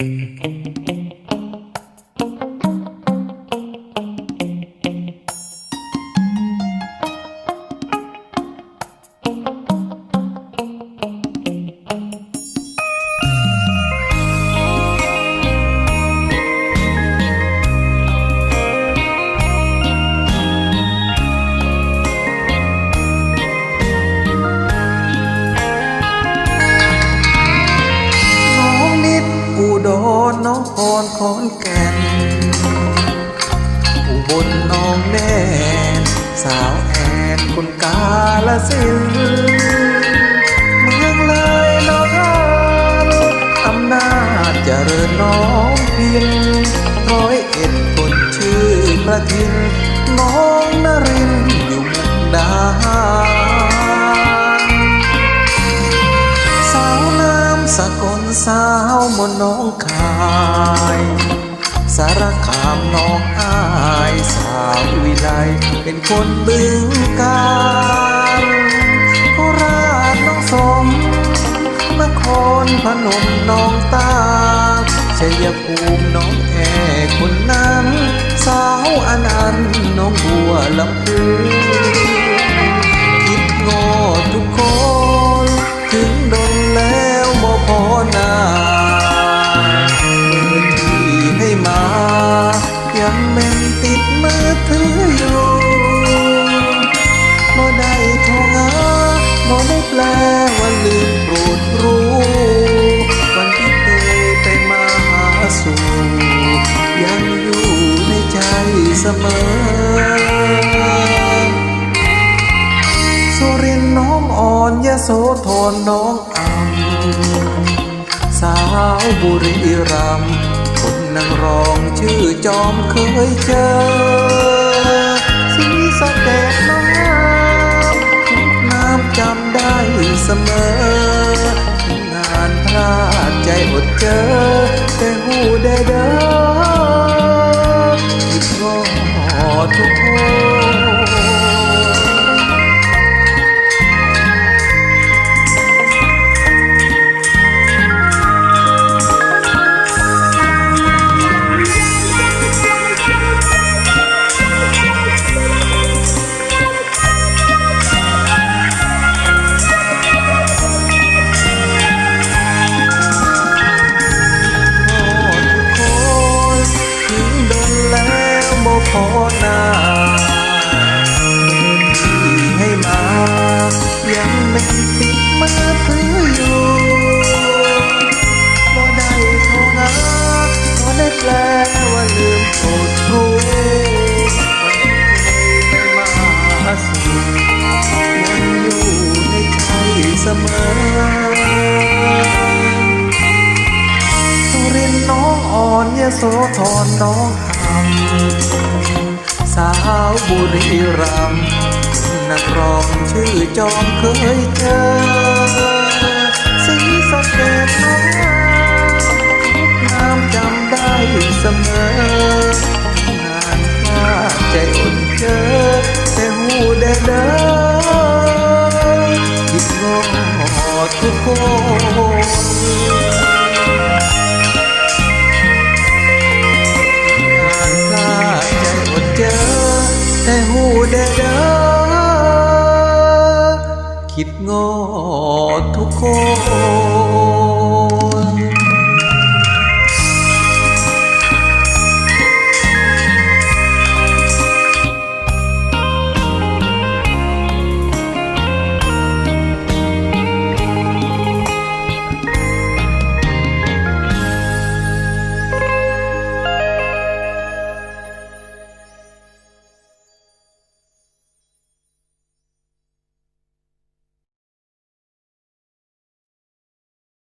น้ องพรขอนแก่นอุบลน้องแน่นสาวแอนคนกาลสินเมืองเลยน้องอานอำนาจเจริญน้องพินร้อยเอ็ดคนชื่อประทิน น้องนรินอยู่มุกดาหารสาวน้ำสกล สาวมนน้องคาย สารคามน้องอายสาววิไลเป็นคนบึงกาลโคราชน้องสมนครพนมน้องตาชัยภู งเม่นติดมือถืออยู่บ่ได้โทรงาบ่ได้แปลว่าลืมโปรดรู้ วันที่เคยไปมาหาสู่ยังอยู่ในใจเสมอ สุรินน้องอ่อนยโสธรน้องอัมสาวบุรีรัมย์ นางรองชื่อจอมเคยเจอสีสะเกดน้ำทุกน้ำจำได้เสมอ งานพลาดใจอดเจอ โสธรน้องคำสาวบุรีรัมย์นักร้องชื่อจอมเคยเจอสีสะเกดน้องงามทุกน้ำจำได้เสมองานพลาใจอดเจอแต่หูเด้อเด้อคิดงอทุกคน คิดงอทุกคน